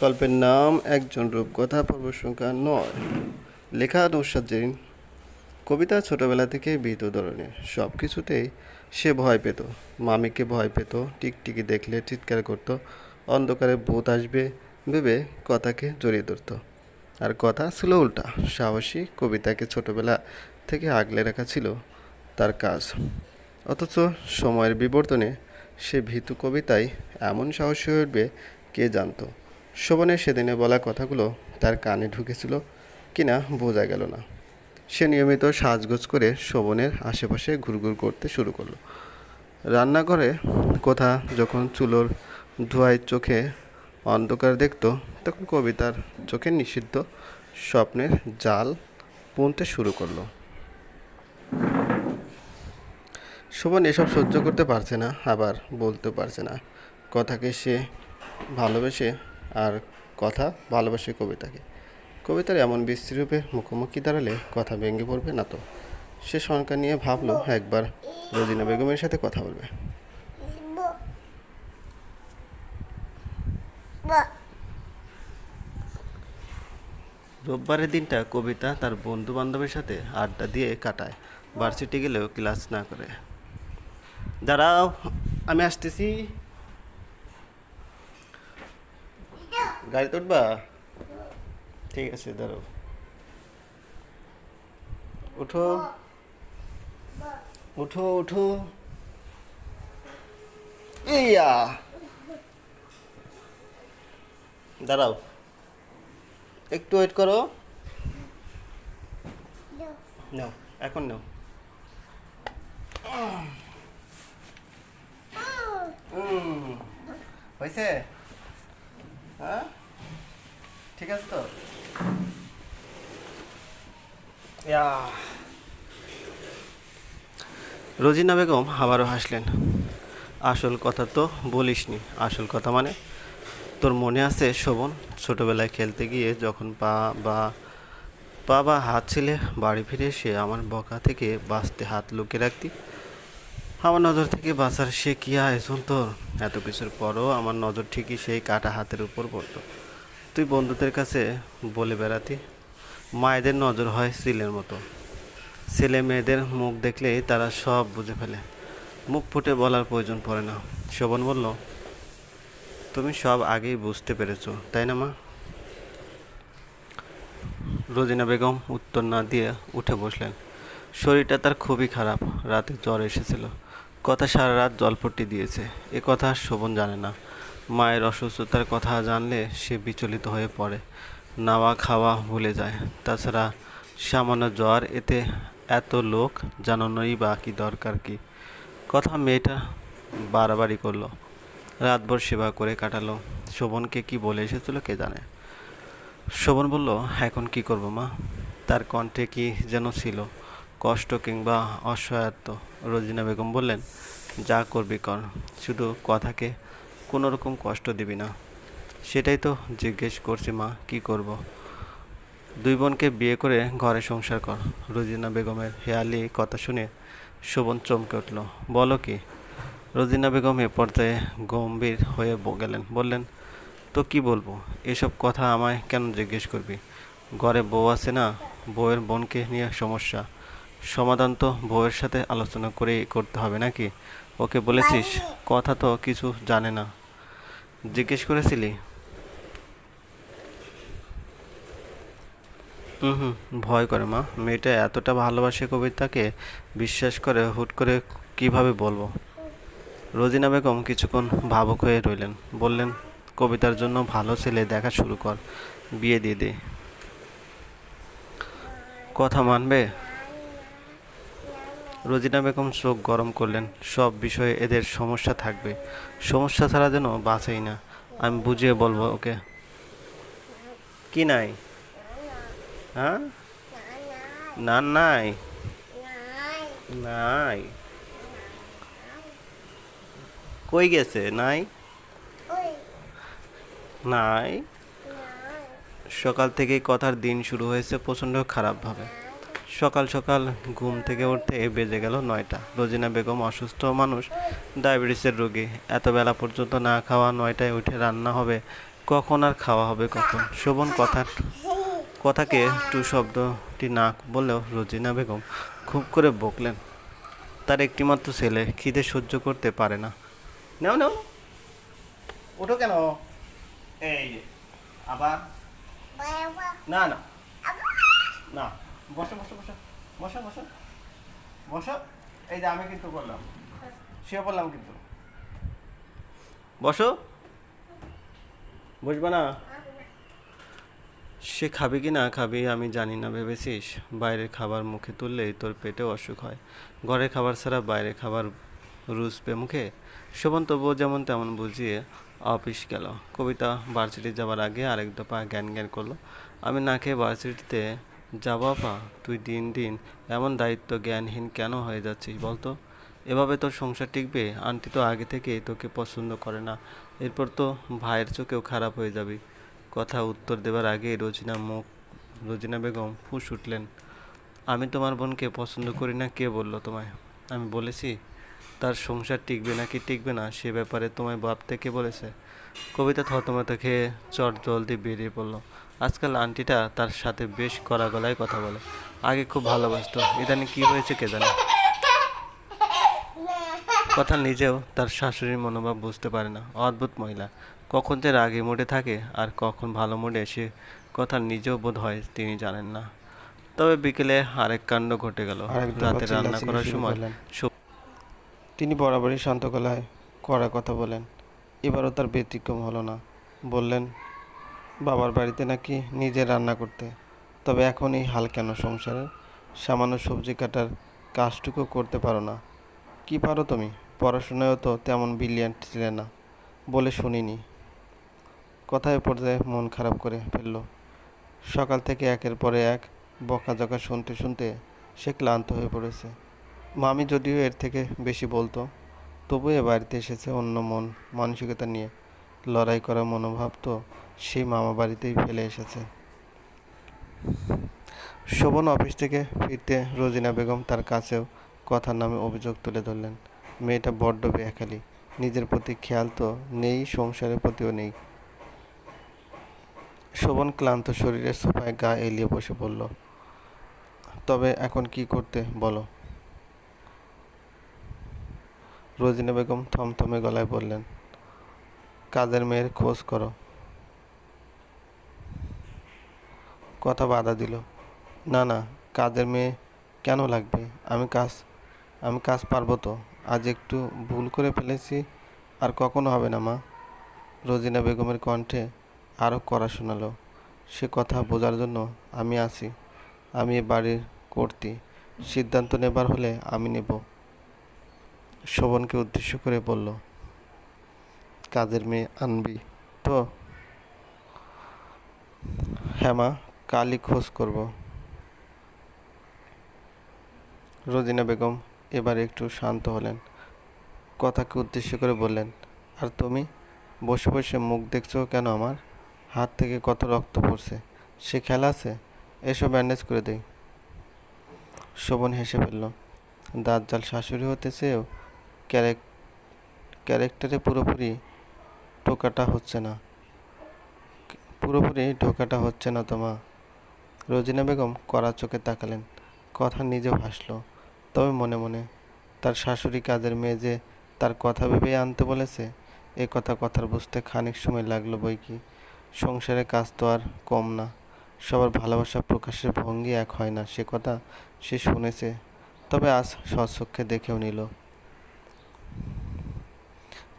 গল্পের নাম একজন রূপকথা পর্ব সংখ্যা নয়। লেখা নৌসাদ জেরিন কবিতা ছোটবেলা থেকে ভীত ধরনের। সব কিছুতেই সে ভয় পেত। মামিকে ভয় পেত, টিকটিকি দেখলে চিৎকার করত, অন্ধকারে ভূত আসবে ভেবে কথাকে জড়িয়ে ধরত। আর কথা ছিল উল্টা। সাহসী কবিতাকে ছোটবেলা থেকে আগলে রাখা ছিল তার কাজ। অথচ সময়ের বিবর্তনে সে ভীতু কবিতায় এমন সাহসী উঠবে কে জানতো? শোভনের সেদিনে বলা কথাগুলো তার কানে ঢুকেছিল কিনা বোঝা গেল না। সে নিয়মিত সাজগোজ করে শোভনের আশেপাশে ঘুরঘুর করতে শুরু করল। রান্নাঘরে কোথা যখন চুলোর ধোঁয়ায় চোখে অন্ধকার দেখত, তখন কবিতার চোখে নিষিদ্ধ স্বপ্নের জাল পুনতে শুরু করল। শোভন এসব সহ্য করতে পারছে না, আবার বলতে পারছে না। কথাকে সে ভালোবেসে আর কথা ভালোবাসে কবিতাকে। কবিতার এমন বিশ্রীরূপে মুখোমুখি দাঁড়ালে কথা ভেঙে পড়বে না তো। সে শঙ্কা নিয়ে ভাবলো, একবার রোজিনা বেগমের সাথে কথা বলবে। রোববারের দিনটা কবিতা তার বন্ধু বান্ধবের সাথে আড্ডা দিয়ে কাটায় ভার্সিটি গেলেও ক্লাস না করে। দাঁড়াও, আমি আসতেছি। গাড়িতে উঠবা? ঠিক আছে, দাঁড়াও। উঠো। উঠো উঠো। ইয়া! দাঁড়াও। একটু ওয়েট করো। নাও, এখন নাও। হয়েছে? হ্যাঁ? ঠিক আছে তো? রোজিনা বেগম আবারও হাসলেন। আসল কথা তো বলিসনি। আসল কথা মানে তোর মনে আছে শোভন? ছোটবেলায় খেলতে গিয়ে যখন পা বা পা বা হাত ছিলে বাড়ি ফিরে এসে আমার বকা থেকে বাঁচতে হাত লুকিয়ে রাখতি। আমার নজর থেকে বাঁচার সে কি আয়োজন তোর? এত কিছুর পরও আমার নজর ঠিকই সেই কাটা হাতের উপর পড়তো। তুই বন্ধুদের কাছে বলে বেড়াতি। মায়েদের নজর হয় সিলের মতো। ছেলে মেয়েদের মুখ দেখলেই তারা সব বুঝে ফেলে। মুখ ফুটে বলার প্রয়োজন পড়ে না। শোভন বলল, তুমি সব আগেই বুঝতে পেরেছ, তাই না মা? রোজিনা বেগম উত্তর না দিয়ে উঠে বসলেন। শরীরটা তার খুবই খারাপ। রাতে জ্বর এসেছিল। কথা সারা রাত জলপট্টি দিয়েছে। এ কথা শোভন জানে না। মায়ের অসুস্থতার কথা জানলে সে বিচলিত হয়ে পড়ে। নাওয়া খাওয়া ভুলে যায়। তাছাড়া সামান্য জ্বর, এতে এত লোক জানানোই বা কি দরকার কি? কথা মেয়েটা বাড়াবাড়ি করল। রাতভর সেবা করে কাটালো। শোভনকে কি বলে এসেছিল কে জানে? শোভন বলল, এখন কি করব মা? তার কণ্ঠে কি যেন ছিল কষ্ট কিংবা অসহায়ত্ব। রোজিনা বেগম বললেন, যা করবি কর। শুধু কথাকে কোনো রকম কষ্ট দিবি না। সেটাই তো জিজ্ঞেস করছি মা কি করব। দুই বোনকে বিয়ে করে ঘরে সংসার কর। রোজিনা বেগমের হেয়ালি কথা শুনে শোভন চমকে উঠল। বলো কি? রোজিনা বেগম এ পর্যায়ে গম্ভীর হয়ে গেলেন। বললেন তো কি বলব? এসব কথা আমায় কেন জিজ্ঞেস করবি? ঘরে বউ আছে না বউয়ের বোনকে নিয়ে সমস্যা। সমাধান তো বউয়ের সাথে আলোচনা করেই করতে হবে নাকি? ওকে বলেছিস? কথা তো কিছু জানে না। জিজ্ঞেস করেছিলি? হুম হুম। ভয় করে মা। মেয়েটা এতটা ভালোবাসে কবিতাকে বিশ্বাস করে হুট করে কীভাবে বলব? রোজিনা বেগম কিছুক্ষণ ভাবুক হয়ে রইলেন। বললেন কবিতার জন্য ভালো ছেলে দেখা শুরু কর। বিয়ে দিয়ে দে। কথা মানবে? রোজিনা বেগম চোখ গরম করলেন, সব বিষয়ে এদের সমস্যা থাকবে। সমস্যা ছাড়া যেন বাঁচেই না, আমি বুঝিয়ে বলব ওকে। কি নাই? হ্যাঁ? না, নাই? নাই। কই গেছে? নাই? নাই? সকাল থেকেই কথার দিন শুরু হয়েছে প্রচণ্ড খারাপভাবে। সকাল সকাল ঘুম থেকে উঠতে বেজে গেল নয়টা। রোজিনা বেগম অসুস্থ মানুষ, ডায়াবেটিসের রোগী। এত বেলা পর্যন্ত না খাওয়া নয়টায় উঠে রান্না হবে, কখন আর খাওয়া হবে কখন? শোভন কথা কথাকে টু শব্দটি না বললেও রোজিনা বেগম খুব করে বকলেন। তার একটিমাত্র ছেলে খিদে সহ্য করতে পারে না। নাও নাও। ওঠো কেন? এই আবার? না না। না। বসো বসো বসো। বসো বসো। বসো। এই যে আমি কিন্তু কিন্তু। বসো। বুঝবে না? সে খাবে কি না খাবে আমি জানি না, ভেবেছিস? বাইরের খাবার মুখে তুললেই তোর পেটে অসুখ হয়। ঘরের খাবার ছাড়া বাইরের খাবার রুচবে মুখে? শোভন তবুও যেমন তেমন বুঝিয়ে অফিস গেল। কবিতা ভার্সিটি যাওয়ার আগে আরেক দফা জ্ঞান জ্ঞান করল। আমি না খেয়ে ভার্সিটিতে যাব আপা তুই দিন দিন এমন দায়িত্ব জ্ঞানহীন কেন হয়ে যাচ্ছিস বলতো? এভাবে তোর সংসার টিকবে? আন্টি তো আগে থেকেই তোকে পছন্দ করে না। এরপর তো ভাইয়ের চোখেও খারাপ হয়ে যাবি। কথা উত্তর দেবার আগে রোজিনা মুখ, রোজিনা বেগম ফুস উঠলেন। আমি তোমার বোনকে পছন্দ করি না, কে বলল তোমায়? আমি বলেছি তার সংসার টিকবে নাকি টিকবে না সে ব্যাপারে তোমায় বাপ থেকে বলেছে। কবিতা থতমত খেয়ে চট জলদি বেরিয়ে পড়ল। আজকাল আন্টিটা তার সাথে বেশ কড়া গলায় কথা বলে। আগে খুব ভালোবাসতো। ইদানিং কি হয়েছে কে জানে? কথা নিজেও তার শাশুড়ির মনোভাব বুঝতে পারে না। অদ্ভুত মহিলা। কখন যে রাগে মোডে থাকে আর কখন ভালো মোডে সে কথা নিজেও বোধ হয় তিনি জানেন না। তবে বিকেলে আরেক কাণ্ড ঘটে গেল। রাতে রান্না করার সময় তিনি বরাবরই শান্ত গলায় কড়া কথা বলেন। এবারও তার ব্যতিক্রম হলো না। বললেন, বাবার বাড়িতে নাকি নিজে রান্না করতে। তবে এখন এই হাল কেন সংসারের? সামান্য সবজি কাটার কাজটুকু করতে পারো না। কি পারো তুমি? পড়াশোনায়ও তো তেমন ব্রিলিয়ান্ট ছিলে না, বলে শুনিনি। কথায় পর্যায়ে মন খারাপ করে ফেলল। সকাল থেকে একের পরে এক বকাঝকা শুনতে শুনতে সে ক্লান্ত হয়ে পড়েছে। মামি যদিও এর থেকে বেশি বলতো তবু এ বাড়িতে এসেছে অন্য মন, মানসিকতা নিয়ে। লড়াই করার মনোভাব তো সেই মামা বাড়িতেই ফেলে এসেছে। শোভন অফিস থেকে ফিরতে রোজিনা বেগম তার কাছেও কথার নামে অভিযোগ তুলে ধরলেন। মেয়েটা বড্ড বেয়াখালি, নিজের প্রতি খেয়াল তো নেই, সংসারের প্রতিও নেই। শোভন ক্লান্ত শরীরের সোফায় গা এলিয়ে বসে পড়ল তবে এখন কি করতে বলো? রোজিনা বেগম থমথমে গলায় বললেন, কাজের মেয়ের খোঁজ করো। কথা বাধা দিল, না না, কাজের মেয়ে কেন লাগবে? আমি কাজ আমি কাজ পারব তো। আজ একটু ভুল করে ফেলেছি, আর কখনো হবে না, মা। রোজিনা বেগমের কণ্ঠে আরও কড়া শোনালো, সে কথা বোঝার জন্য আমি আছি, আমি এ বাড়ির কর্তি। সিদ্ধান্ত নেবার হলে আমি নেব। শোভনকে উদ্দেশ্য করে বলল, কাজের মেয়ে আনবি তো? হ্যাঁ মা, কালই খোঁজ করব। রোজিনা বেগম এবার একটু শান্ত হলেন, কথাকে উদ্দেশ্য করে বললেন, আর তুমি? বসে বসে মুখ দেখছ কেন আমার? হাত থেকে কত রক্ত পড়ছে? সে খেলা আছে? এসব ব্যান্ডেজ করে দেই। শোভন হেসে ফেলল দাঁত জাল শাশুড়ি হতে ক্যারেক ক্যারেক্টারে পুরোপুরি টোকাটা হচ্ছে না। পুরোপুরি ঢোকাটা হচ্ছে না তোমা রোজিনা বেগম কড়া চোখে তাকালেন। কথা নিজেও হাসলো তবে মনে মনে, তার শাশুড়ি কাজের মেয়ে যে তার কথা ভেবেই আনতে বলেছে, এ কথা কথার বুঝতে খানিক সময় লাগল বই কি। সংসারে কাজ তো আর কম না। সবার ভালোবাসা প্রকাশের ভঙ্গি এক হয় না। সে কথা সে শুনেছে, তবে আজ স্বচক্ষে দেখেও নিল।